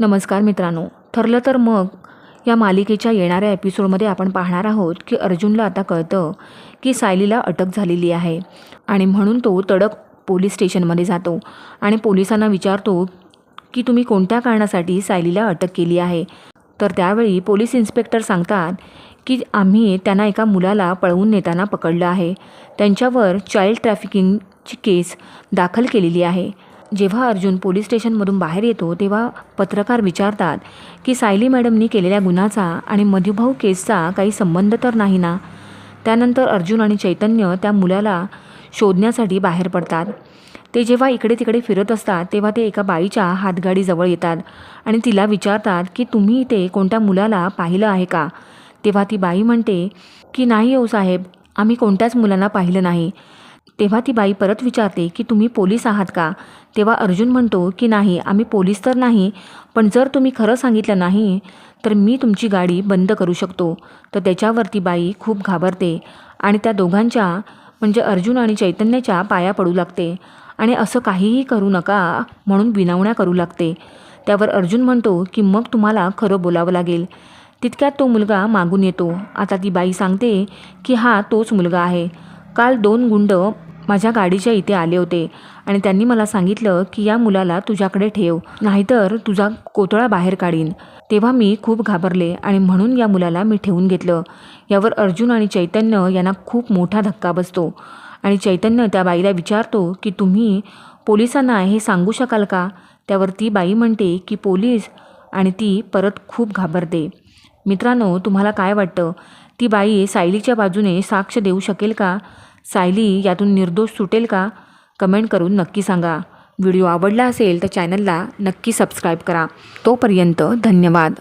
नमस्कार मित्रांनो. ठरलं तर मग या मालिकेच्या येणाऱ्या एपिसोडमध्ये आपण पाहणार आहोत की अर्जुनला आता कळतं की सायलीला अटक झालेली आहे आणि म्हणून तो तडक पोलीस स्टेशनमध्ये जातो आणि पोलिसांना विचारतो की तुम्ही कोणत्या कारणासाठी सायलीला अटक केली आहे? तर त्यावेळी पोलीस इन्स्पेक्टर सांगतात की आम्ही त्यांना एका मुलाला पळवून नेताना पकडलं आहे. त्यांच्यावर चाइल्ड ट्रॅफिकिंगची केस दाखल केलेली आहे. जेव्हा अर्जुन पोलीस स्टेशनमधून बाहेर येतो तेव्हा पत्रकार विचारतात की सायली मॅडमनी केलेल्या गुन्हाचा आणि मधुभाऊ केसचा काही संबंध तर नाही ना? त्यानंतर अर्जुन आणि चैतन्य त्या मुलाला शोधण्यासाठी बाहेर पडतात. ते जेव्हा इकडे तिकडे फिरत असतात तेव्हा ते एका बाईच्या हातगाडीजवळ येतात आणि तिला विचारतात की तुम्ही इथे कोणत्या मुलाला पाहिलं आहे का? तेव्हा ती बाई म्हणते की नाही हो साहेब आम्ही कोणत्याच मुलांना पाहिलं नाही. तेव्हा ती बाई परत विचारते की तुम्ही पोलीस आहात का? तेव्हा अर्जुन म्हणतो की नाही आम्ही पोलीस तर नाही पण जर तुम्ही खरं सांगितलं नाही तर मी तुमची गाडी बंद करू शकतो. तर त्याच्यावरती बाई खूप घाबरते आणि त्या दोघांच्या म्हणजे अर्जुन आणि चैतन्याच्या पाया पडू लागते आणि असं काहीही करू नका म्हणून विनवण्या करू लागते. त्यावर अर्जुन म्हणतो की मग तुम्हाला खरं बोलावं लागेल. तितक्यात तो मुलगा मागून येतो. आता ती बाई सांगते की हा तोच मुलगा आहे. काल दोन गुंड माझ्या गाडीच्या इथे आले होते आणि त्यांनी मला सांगितलं की या मुलाला तुझ्याकडे ठेव नाहीतर तुझा कोतळा बाहेर काढीन. तेव्हा मी खूप घाबरले आणि म्हणून या मुलाला मी ठेवून घेतलं. यावर अर्जुन आणि चैतन्य यांना खूप मोठा धक्का बसतो आणि चैतन्य त्या बाईला विचारतो की तुम्ही पोलिसांना हे सांगू शकाल का? त्यावर ती बाई म्हणते की पोलीस. आणि ती परत खूप घाबरते. मित्रांनो तुम्हाला काय वाटतं? ती बाई सायलीच्या बाजूने साक्ष देऊ शकेल का? सायली यातून निर्दोष सुटेल का? कमेंट करून नक्की सांगा. व्हिडिओ आवडला असेल तर चॅनलला नक्की सबस्क्राईब करा. तोपर्यंत धन्यवाद.